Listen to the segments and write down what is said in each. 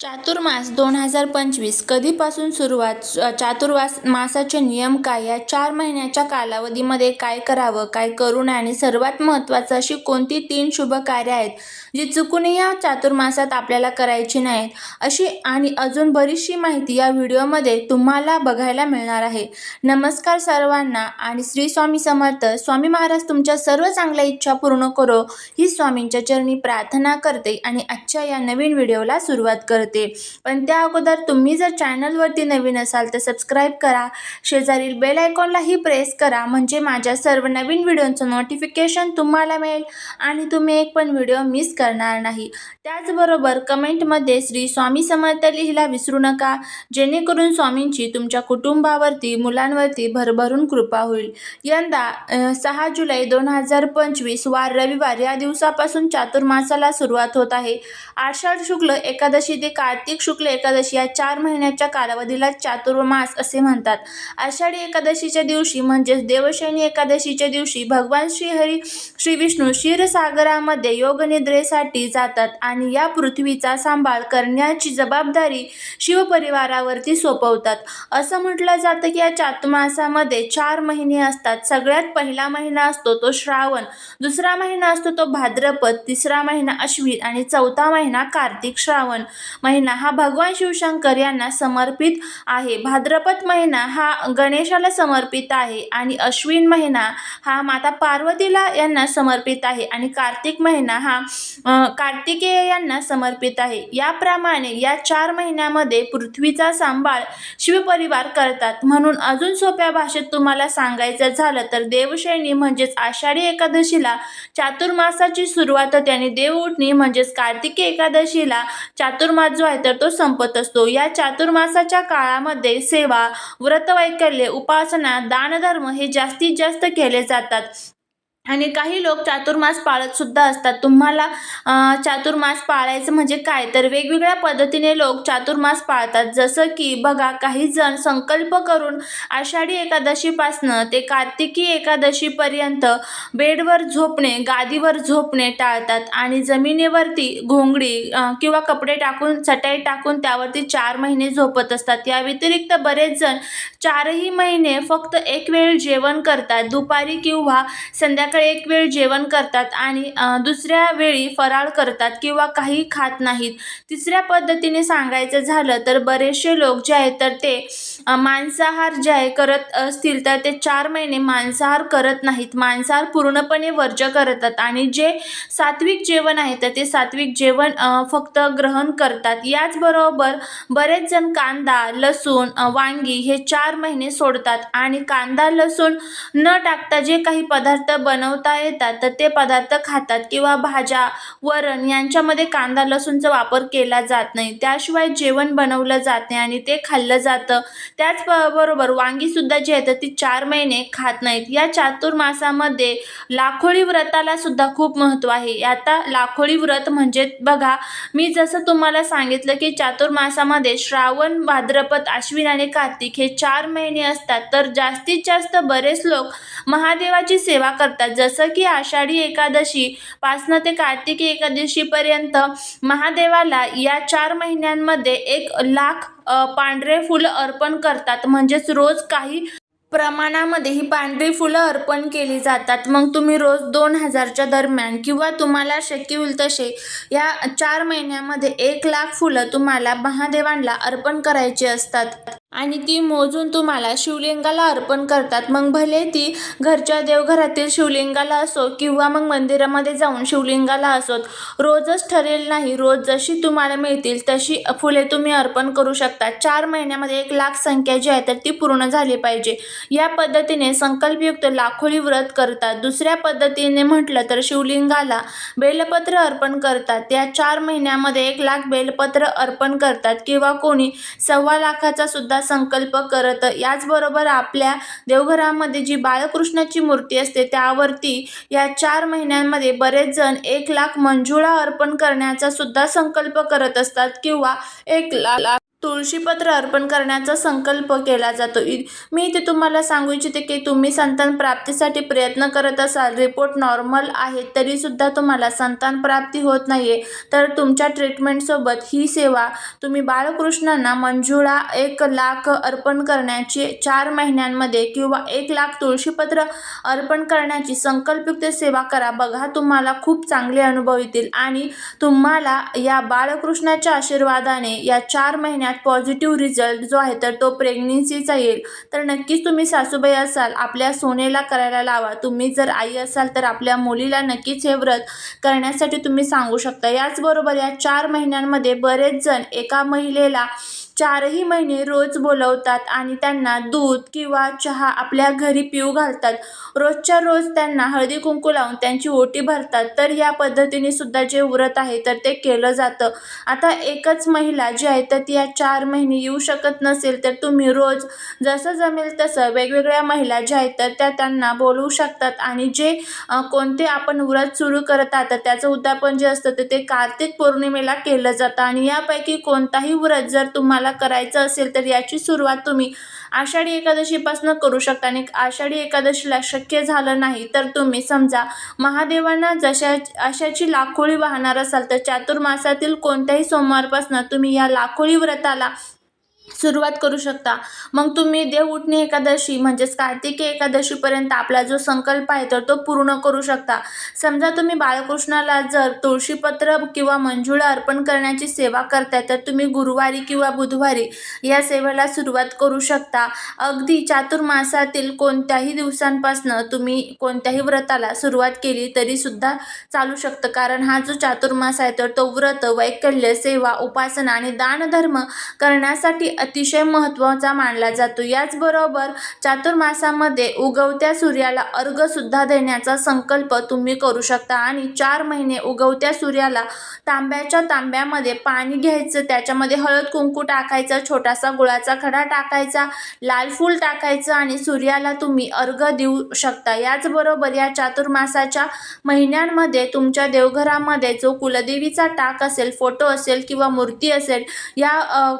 चातुर्मास दोन हजार पंचवीस कधीपासून सुरुवात चातुर्वास चातुर्मास मासाचे नियम काय? या चार महिन्याच्या कालावधीमध्ये काय करावं काय करू नये? आणि सर्वात महत्त्वाचं अशी कोणती तीन शुभ कार्य आहेत जी चुकूनही या चातुर्मासात आपल्याला करायची नाहीत? अशी आणि अजून बरीचशी माहिती या व्हिडिओमध्ये तुम्हाला बघायला मिळणार आहे. नमस्कार सर्वांना आणि श्री स्वामी समर्थ. स्वामी महाराज तुमच्या सर्व चांगल्या इच्छा पूर्ण करो. ही स्वामींच्या चरणी प्रार्थना करते आणि आजच्या या नवीन व्हिडिओला सुरुवात करते. पण त्या अगोदर तुम्ही जर चॅनलवरती नवीन असाल तर सबस्क्राईब करा. शेजारील बेल आयकॉनलाही प्रेस करा. म्हणजे माझ्या सर्व नवीन व्हिडिओचं नोटिफिकेशन तुम्हाला मिळेल. आणि तुम्ही एक पण व्हिडिओ मिस करणार नाही. त्याचबरोबर कमेंटमध्ये श्री स्वामी समर्थ लिहिला विसरू नका. जेणेकरून स्वामींची तुमच्या कुटुंबावरती मुलांवरती भरभरून कृपा होईल. यंदा सहा जुलै दोन हजार पंचवीस वार रविवार या दिवसापासून चातुर्मासाला सुरुवात होत आहे. आषाढ शुक्ल एकादशी ते कार्तिक शुक्ल एकादशी या चार महिन्याच्या कालावधीला चातुर्मास असे म्हणतात. आषाढी एकादशीच्या दिवशी म्हणजेच देवशैनी एकादशीच्या दिवशी भगवान श्रीहरी श्री विष्णू क्षीरसागरामध्ये योगनिद्रेसाठी जातात आणि या पृथ्वीचा सांभाळ करण्याची जबाबदारी शिवपरिवारावरती सोपवतात. असं म्हटलं जातं की या चातुर्मासामध्ये चार महिने असतात. सगळ्यात पहिला महिना असतो तो श्रावण दुसरा महिना असतो तो भाद्रपद तिसरा महिना अश्विन आणि चौथा महिना कार्तिक श्रावण. महिना हा भगवान शिवशंकर यांना समर्पित आहे. भाद्रपद महिना हा गणेशाला समर्पित आहे आणि अश्विन महिना हा माता पार्वतीला यांना समर्पित आहे आणि कार्तिक महिना हा कार्तिकेय यांना समर्पित आहे. याप्रमाणे या चार महिन्यामध्ये पृथ्वीचा सांभाळ शिवपरिवार करतात. म्हणून अजून सोप्या भाषेत तुम्हाला सांगायचं झालं तर देवशैनी म्हणजेच आषाढी एकादशीला चातुर्मासाची सुरुवात त्यांनी देवउठणी म्हणजेच कार्तिकी एकादशीला चातुर्मास जो आहे तर तो संपत असतो. या चातुर्मासाच्या काळामध्ये सेवा व्रतवैकल्य उपासना दानधर्म हे जास्तीत जास्त केले जातात. आणि काही लोक चातुर्मास पाळत सुद्धा असतात. तुम्हाला चातुर्मास पाळायचं म्हणजे काय? तर वेगवेगळ्या पद्धतीने लोक चातुर्मास पाळतात. जसं की बघा काही जण संकल्प करून आषाढी एकादशीपासनं ते कार्तिकी एकादशीपर्यंत बेडवर झोपणे गादीवर झोपणे टाळतात आणि जमिनीवरती घोंगडी किंवा कपडे टाकून चटाई टाकून त्यावरती चार महिने झोपत असतात. या व्यतिरिक्त बरेच जण चारही महिने फक्त एक वेळ जेवण करतात. दुपारी किंवा संध्याकाळी एक वेळ जेवण करतात आणि दुसऱ्या वेळी फराळ करतात किंवा काही खात नाहीत. तिसऱ्या पद्धतीने सांगायचं झालं तर बरेचसे लोक जे आहेत तर ते मांसाहार जे आहे करत असतील तर ते चार महिने मांसाहार करत नाहीत. मांसाहार पूर्णपणे वर्ज करतात आणि जे सात्विक जेवण आहे तर ते सात्विक जेवण फक्त ग्रहण करतात. याचबरोबर बरेच जण कांदा लसूण वांगी हे चार महिने सोडतात आणि कांदा लसूण न टाकता जे काही पदार्थ बनव बनवता येतात तर ते पदार्थ खातात किंवा भाज्या वरण यांच्यामध्ये कांदा लसूणचा वापर केला जात नाही. त्याशिवाय जेवण बनवलं जात नाही आणि ते खाल्लं जातं. त्याचबरोबर बरोबर वांगीसुद्धा जी आहेत तर ती चार महिने खात नाहीत. या चातुर्मासामध्ये लाखोळी व्रताला सुद्धा खूप महत्त्व आहे. आता लाखोळी व्रत म्हणजे बघा मी जसं तुम्हाला सांगितलं की चातुर्मासामध्ये श्रावण भाद्रपद आश्विन आणि कार्तिक हे चार महिने असतात. तर जास्तीत जास्त बरेच लोक महादेवाची सेवा करतात. जसं की आषाढी एकादशी पासनं ते कार्तिकी एकादशीपर्यंत महादेवाला या चार महिन्यांमध्ये एक लाख पांढरे फुलं अर्पण करतात. म्हणजेच रोज काही प्रमाणामध्ये ही पांढरी फुलं अर्पण केली जातात. मग तुम्ही रोज दोन हजारच्या दरम्यान किंवा तुम्हाला शक्य होईल तसे या चार महिन्यामध्ये एक लाख फुलं तुम्हाला महादेवांना अर्पण करायची असतात. आणि ती मोजून तुम्हाला शिवलिंगाला अर्पण करतात. मग भले ती घरच्या देवघरातील शिवलिंगाला असो किंवा मग मंदिरामध्ये जाऊन शिवलिंगाला असोत रोजच ठरेल नाही. रोज जशी तुम्हाला मिळतील तशी फुले तुम्ही अर्पण करू शकता. चार महिन्यामध्ये एक लाख संख्या जी आहे तर ती पूर्ण झाली पाहिजे. या पद्धतीने संकल्पयुक्त लाखोळी व्रत करतात. दुसऱ्या पद्धतीने म्हटलं तर शिवलिंगाला बेलपत्र अर्पण करतात. या चार महिन्यामध्ये एक लाख बेलपत्र अर्पण करतात. किंवा कोणी सव्वा लाखाचा सुद्धा संकल्प करत याचबरोबर आपल्या देवघरामध्ये जी बाळकृष्णाची मूर्ती असते त्यावरती या चार महिन्यांमध्ये बरेच जण एक लाख मंजुळा अर्पण करण्याचा सुद्धा संकल्प करत असतात किंवा एक ला- लाख तुळशीपत्र अर्पण करण्याचा संकल्प केला जातो. इ मी इथे तुम्हाला सांगू इच्छिते की तुम्ही संतान प्राप्तीसाठी प्रयत्न करत असाल रिपोर्ट नॉर्मल आहे तरीसुद्धा तुम्हाला संतान प्राप्ती होत नाही आहे तर तुमच्या ट्रीटमेंटसोबत ही सेवा तुम्ही बाळकृष्णांना मंजुळा एक लाख अर्पण करण्याची चार महिन्यांमध्ये किंवा एक लाख तुळशीपत्र अर्पण करण्याची संकल्पयुक्त सेवा करा. बघा तुम्हाला खूप चांगले अनुभव येतील. आणि तुम्हाला या बाळकृष्णाच्या आशीर्वादाने या चार महिन्या महिन्यात पॉझिटिव्ह रिझल्ट जो आहे तर तो प्रेग्नेन्सीचा येईल. तर नक्कीच तुम्ही सासूबाई असाल आपल्या सोनेला करायला लावा. तुम्ही जर आई असाल तर आपल्या मुलीला नक्कीच हे व्रत करण्यासाठी तुम्ही सांगू शकता. याचबरोबर या चार महिन्यांमध्ये बरेच जण एका महिलेला चारही महिने रोज बोलवतात आणि त्यांना दूध किंवा चहा आपल्या घरी पिऊ घालतात. रोजच्या रोज त्यांना हळदी कुंकू लावून त्यांची ओटी भरतात. तर या पद्धतीने सुद्धा जे व्रत आहे तर ते केलं जातं. आता एकच महिला जी आहे तर ती या चार महिने येऊ शकत नसेल तर तुम्ही रोज जसं जमेल तसं वेगवेगळ्या महिला ज्या आहेत तर त्या त्यांना बोलवू शकतात. आणि जे कोणते आपण व्रत सुरू करत आहात तर त्याचं उद्यापन जे असतं तर ते कार्तिक पौर्णिमेला केलं जातं. आणि यापैकी कोणताही व्रत जर तुम्हाला करायचं असेल तर याची सुरुवात तुम्ही आषाढी एकादशीपासून करू शकता. आणि आषाढी एकादशीला शक्य झालं नाही तर तुम्ही समजा महादेवांना जशा अशाची लाखोळी वाहणार असाल तर चातुर्मासातील कोणत्याही सोमवारपासून तुम्ही या लाखोळी व्रताला सुरुवात करू शकता. मग तुम्ही देवउठणी एकादशी म्हणजेच कार्तिकी एकादशीपर्यंत आपला जो संकल्प आहे तर तो पूर्ण करू शकता. समजा तुम्ही बाळकृष्णाला जर तुळशीपत्र किंवा मंजुळा अर्पण करण्याची सेवा करताय तर तुम्ही गुरुवारी किंवा बुधवारी या सेवेला सुरुवात करू शकता. अगदी चातुर्मासातील कोणत्याही दिवसांपासनं तुम्ही कोणत्याही व्रताला सुरुवात केली तरीसुद्धा चालू शकतं. कारण हा जो चातुर्मास आहे तर तो व्रत वैकल्य सेवा उपासना आणि दानधर्म करण्यासाठी अतिशय महत्त्वाचा मानला जातो. याचबरोबर चातुर्मासामध्ये उगवत्या सूर्याला अर्घसुद्धा देण्याचा संकल्प तुम्ही करू शकता आणि चार महिने उगवत्या सूर्याला तांब्याच्या तांब्यामध्ये पाणी घ्यायचं त्याच्यामध्ये हळद कुंकू टाकायचं छोटासा गुळाचा खडा टाकायचा लाल फूल टाकायचं आणि सूर्याला तुम्ही अर्घ देऊ शकता. याचबरोबर या चातुर्मासाच्या महिन्यांमध्ये तुमच्या देवघरामध्ये जो कुलदेवीचा टाक असेल फोटो असेल किंवा मूर्ती असेल या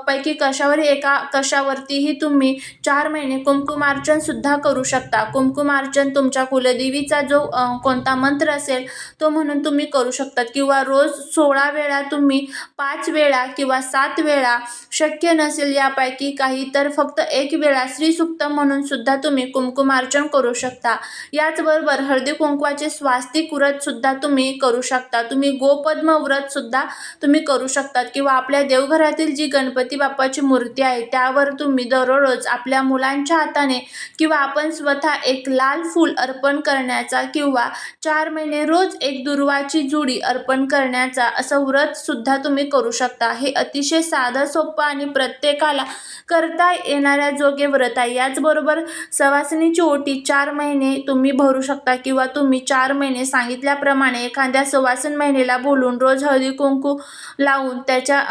पैकी कशावर एका कशावरतीही तुम्ही चार महिने कुमकुमार्चन सुद्धा करू शकता. कुंकुमार्चन तुमच्या कुलदेवीचा जो कोणता मंत्र असेल तो म्हणून तुम्ही करू शकता. किंवा रोज सोळा वेळा तुम्ही पाच वेळा किंवा सात वेळा शक्य नसेल यापैकी काही तर फक्त एक वेळा श्रीसुक्त म्हणून सुद्धा तुम्ही कुमकुमार्चन करू शकता. याचबरोबर हळदी कुंकवाचे स्वास्तिक व्रत सुद्धा तुम्ही करू शकता. तुम्ही गोपद्म व्रत सुद्धा तुम्ही करू शकतात किंवा आपल्या देवघरातील जी गणपती बाप्पाची मूर्ती आहे त्यावर तुम्ही दररोज आपल्या मुलांच्या हाताने किंवा आपण स्वतः एक लाल फूल अर्पण करण्याचा किंवा चार महिने रोज एक दुर्वाची जुडी अर्पण करण्याचा असं व्रतसुद्धा तुम्ही करू शकता. हे अतिशय साधं सोपं आणि प्रत्येकाला करता येणाऱ्या जोगे व्रत आहे. याचबरोबर सवासिनीची ओटी चार महिने तुम्ही भरू शकता किंवा तुम्ही चार महिने सांगितल्याप्रमाणे एखाद्या सवासन महिनेला बोलून रोज हळदी कुंकू लावून त्याच्या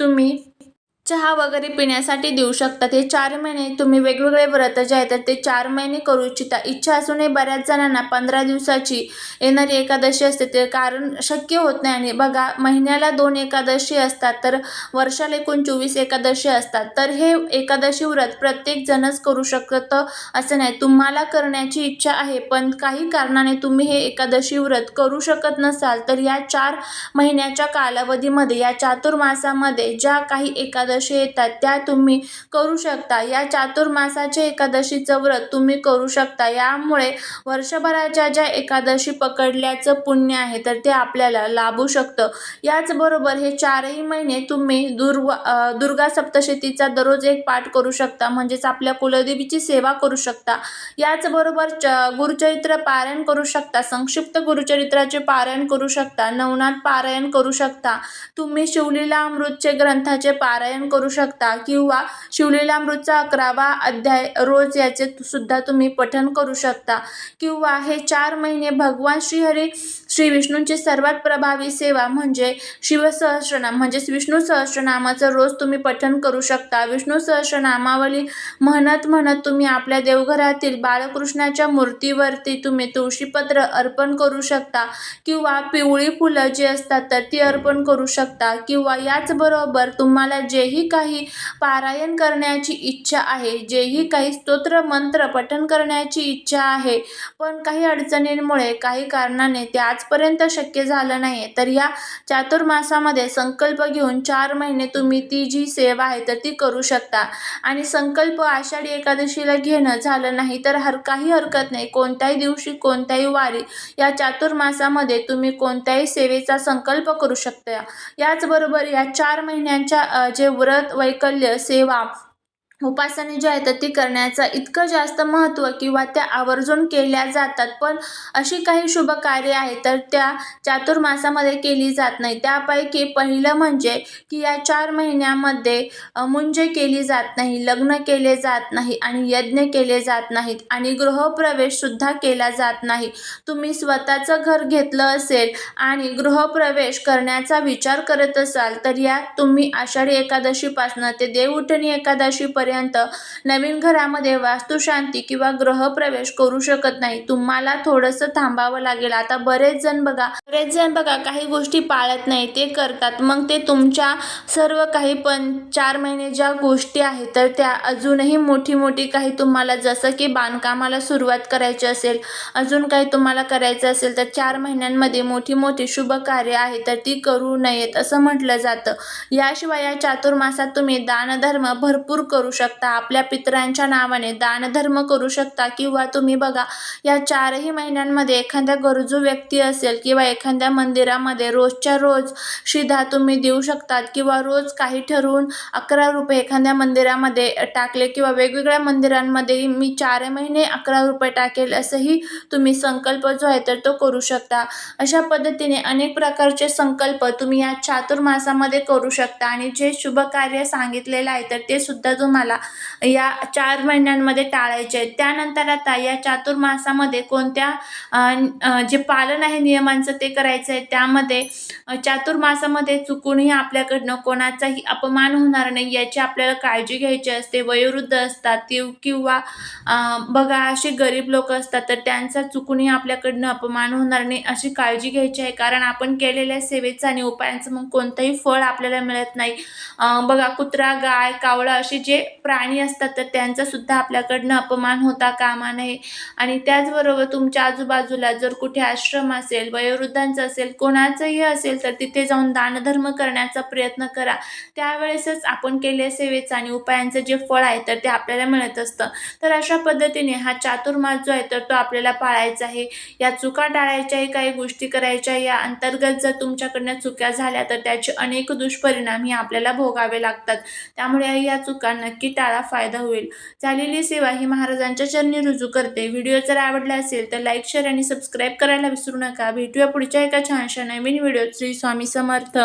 तुम्ही चहा वगैरे पिण्यासाठी देऊ शकता ते चार महिने तुम्ही वेगवेगळे व्रत जे आहेत तर ते चार महिने करू इच्छिता. इच्छा असूनही बऱ्याच जणांना पंधरा दिवसाची येणारी एकादशी असते. ते कारण शक्य होत नाही. आणि बघा महिन्याला दोन एकादशी असतात तर वर्षाला एकूण चोवीस एकादशी असतात. तर हे एकादशी व्रत प्रत्येक जणच करू शकतं असं नाही. तुम्हाला करण्याची इच्छा आहे पण काही कारणाने तुम्ही हे एकादशी व्रत करू शकत नसाल तर या चार महिन्याच्या कालावधीमध्ये या चातुर्मासामध्ये ज्या काही एकादशी येतात त्या तुम्ही करू शकता. या चातुर्मासाचे एकादशीचं व्रत तुम्ही करू शकता. यामुळे वर्षभराच्या ज्या एकादशी पकडल्याचं पुण्य आहे तर ते आपल्याला लाभू शकतं. याचबरोबर हे चारही महिने तुम्ही दुर्वा दुर्गा सप्तशतीचा दररोज एक पाठ करू शकता म्हणजेच आपल्या कुलदेवीची सेवा करू शकता. याचबरोबर च गुरुचरित्र पारायण करू शकता संक्षिप्त गुरुचरित्राचे पारायण करू शकता नवनाथ पारायण करू शकता. तुम्ही शिवलीला अमृतचे ग्रंथाचे पारायण करू शकता किंवा शिवलीलामृतचा अकरावा अध्याय रोज याचे सुद्धा तुम्ही पठन करू शकता. किंवा हे चार महिने भगवान श्रीहरी श्री विष्णूंची सर्वात प्रभावी सेवा म्हणजे शिवसहस्रनाम म्हणजेच विष्णू सहस्रनामाचं रोज तुम्ही पठन करू शकता. विष्णू सहस्रनामावली म्हणत म्हणत तुम्ही आपल्या देवघरातील बाळकृष्णाच्या मूर्तीवरती तुम्ही तुळशीपत्र अर्पण करू शकता किंवा पिवळी फुलं जी असतात तर ती अर्पण करू शकता. किंवा याचबरोबर तुम्हाला जेही जेही काही पारायण करण्याची इच्छा आहे जेही काही स्तोत्र मंत्र पठण करण्याची इच्छा आहे पण काही अडचणींमुळे काही कारणाने ते आजपर्यंत शक्य झालं नाही तर या चातुर्मासामध्ये संकल्प घेऊन चार महिने तुम्ही ती जी सेवा आहे तर ती करू शकता. आणि संकल्प आषाढी एकादशीला घेणं झालं नाही तर हर काही हरकत नाही. कोणत्याही दिवशी कोणत्याही वारी या चातुर्मासामध्ये तुम्ही कोणत्याही सेवेचा संकल्प करू शकता. याचबरोबर या चार महिन्यांच्या अ, जे व्रत वैकल्य सेवा उपासने जी आहेत ती करण्याचं इतकं जास्त महत्त्व किंवा त्या आवर्जून केल्या जातात. पण अशी काही शुभ कार्य आहेत तर त्या चातुर्मासामध्ये केली जात नाही. त्यापैकी पहिलं म्हणजे की या चार महिन्यामध्ये मुंजे केली जात नाही लग्न केले जात नाही आणि यज्ञ केले जात नाहीत आणि गृहप्रवेशसुद्धा केला जात नाही. तुम्ही स्वतःचं घर घेतलं असेल आणि गृहप्रवेश करण्याचा विचार करत असाल तर या तुम्ही आषाढी एकादशीपासनं ते देवउठणी एकादशीपर्यंत नवीन घरामध्ये वास्तुशांती किंवा ग्रहप्रवेश करू शकत नाही तुम्हाला थोडंसं थांबावं लागेल. आता बरेच जण बघा बरेच जण बघा काही गोष्टी पाळत नाही ते करतात. मग ते तुमच्या सर्व काही पण चार महिने ज्या गोष्टी आहेत तर त्या अजूनही मोठी मोठी काही तुम्हाला जसं की बांधकामाला सुरुवात करायची असेल अजून काही तुम्हाला करायचं असेल तर चार महिन्यांमध्ये मोठी मोठी शुभ कार्य आहे तर ती करू नयेत असं म्हटलं जातं. याशिवाय या चातुर्मासात तुम्ही दानधर्म भरपूर करू शकता. शकता आपल्या पितरांच्या नावाने दानधर्म करू शकता किंवा तुम्ही बघा या चारही महिन्यांमध्ये एखाद्या गरजू व्यक्ती असेल किंवा एखाद्या मंदिरामध्ये रोजच्या रोज शिधा तुम्ही देऊ शकतात किंवा रोज काही ठरवून अकरा रुपये एखाद्या मंदिरामध्ये टाकले किंवा वेगवेगळ्या मंदिरांमध्ये मी चार महिने अकरा रुपये टाकेल असंही तुम्ही संकल्प जो आहे तर तो करू शकता. अशा पद्धतीने अनेक प्रकारचे संकल्प तुम्ही या चातुर्मासामध्ये करू शकता आणि जे शुभ कार्य सांगितलेलं आहे तर ते सुद्धा तुम्हाला या चार महिन्यांमध्ये टाळायचे आहेत. त्यानंतर आता या चातुर्मासामध्ये कोणत्या जे पालन आहे नियमांचं ते करायचं आहे. त्यामध्ये चातुर्मासामध्ये चुकूनही आपल्याकडनं कोणाचाही अपमान होणार नाही. याची आपल्याला काळजी घ्यायची असते. वयोवृद्ध असतात. ती किंवा बघा असे गरीब लोक असतात तर त्यांचा चुकूनही आपल्याकडनं अपमान होणार नाही अशी काळजी घ्यायची आहे. कारण आपण केलेल्या सेवेचं आणि उपायांचं मग कोणतंही फळ आपल्याला मिळत नाही. बघा कुत्रा गाय कावळा असे जे प्राणी असतात तर त्यांचा सुद्धा आपल्याकडनं अपमान होता कामा नये. आणि त्याचबरोबर तुमच्या आजूबाजूला जर कुठे आश्रम असेल वयोवृद्धांचं असेल कोणाचंही असेल तर तिथे जाऊन दानधर्म करण्याचा प्रयत्न करा. त्यावेळेसच आपण केलेल्या सेवेचं आणि उपायांचं जे फळ आहे तर ते आपल्याला मिळत असतं. तर अशा पद्धतीने हा चातुर्मास जो आहे तर तो आपल्याला पाळायचा आहे. या चुका टाळायच्या आहे काही गोष्टी करायच्या या अंतर्गत जर तुमच्याकडनं चुक्या झाल्या तर त्याचे अनेक दुष्परिणाम हे आपल्याला भोगावे लागतात. त्यामुळे या चुका नक्की टाळा फायदा होईल. झालेली सेवा ही महाराजांच्या चरणी रुजू करते. व्हिडिओ जर आवडला असेल तर लाईक शेअर आणि सबस्क्राईब करायला विसरू नका. भेटूया पुढच्या एका छानशा नवीन व्हिडिओ श्री स्वामी समर्थ.